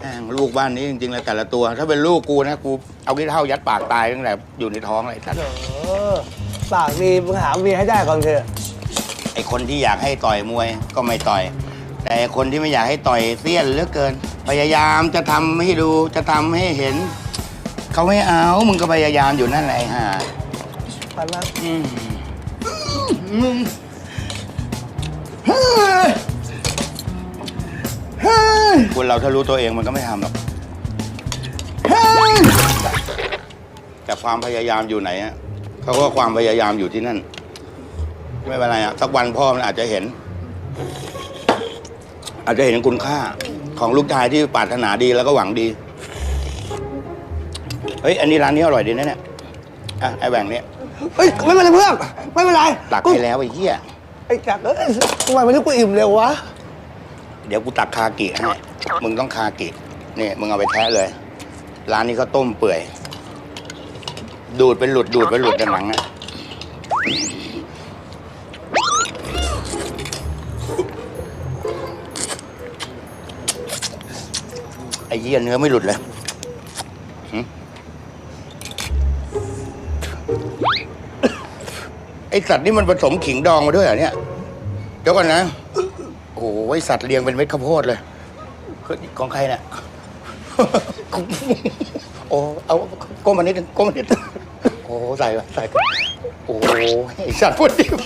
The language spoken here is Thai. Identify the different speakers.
Speaker 1: แม่งลูกบ้านนี้จริงๆแล้วแต่ละตัว ถ้าเป็นลูกกูนะกูเอาขี้เท่ายัดปากตายตั้งแต่อยู่ในท้องเลยสัตว์
Speaker 2: เออปากดีมึงหาเมียให้ได้ก่อนเถอะ
Speaker 1: ไอคนที่อยากให้ต่อยมวยก็ไม่ต่อย แต่ไอ้คนที่ไม่อยากให้ต่อยเสี้ยนเหลือเกิน พยายามจะทำให้ดูจะทำให้เห็น เขาไม่เอามึงก็พยายามอยู่นั่นแหละไอ้ห่า
Speaker 2: ปันนะ
Speaker 1: อืมมึงเคนเราถ้ารู้ตัวเองมันก็ไม่ทำหรอกเฮ้ยแต่ความพยายามอยู่ไหนอะเขาก็ความพยายามอยู่ที่นั่น ไม่เป็นไรอะสักวันพ่อมันอาจจะเห็น อาจจะเห็นคุณค่าของลูกชายที่ปรารถนาดีแล้วก็หวังดี เฮ้ย อันนี้ร้านนี้อร่อยดีนะเนี่ยอะไอ้แหว่งเนี่ย
Speaker 2: เฮ้ยไม่เป็นไรเพื่อนไม่เป็นไร
Speaker 1: ตัก
Speaker 2: กู
Speaker 1: ให้แล้วไอ้เหี้ย
Speaker 2: ไอ้จักรเอ้ยทำไมวันนี้กูอิ่มเร็ววะ
Speaker 1: เดี๋ยวกูตักคากิให้มึงต้องคากินี่มึงเอาไปแทะเลย ร้านนี้เขาต้มเปื่อย ดูดเป็นหลุดดูดเป็นหลุดในหนังอะไอ้เหี้ยเนื้อไม่หลุดเลยหึไอสัตว์นี่มันผสมขิงดองมาด้วยเหรอเนี่ย เดี๋ยวก่อนนะ โอ้โหไอสัตว์เลี้ยงเป็นเม็ดข้าวโพดเลยของใครเนี่ย โอ้เอาก้มมานิดนึงก้มมานิดนึงโอ้ใส่ไปใส่ไปโอ้ไอสัตว์พูดดีไป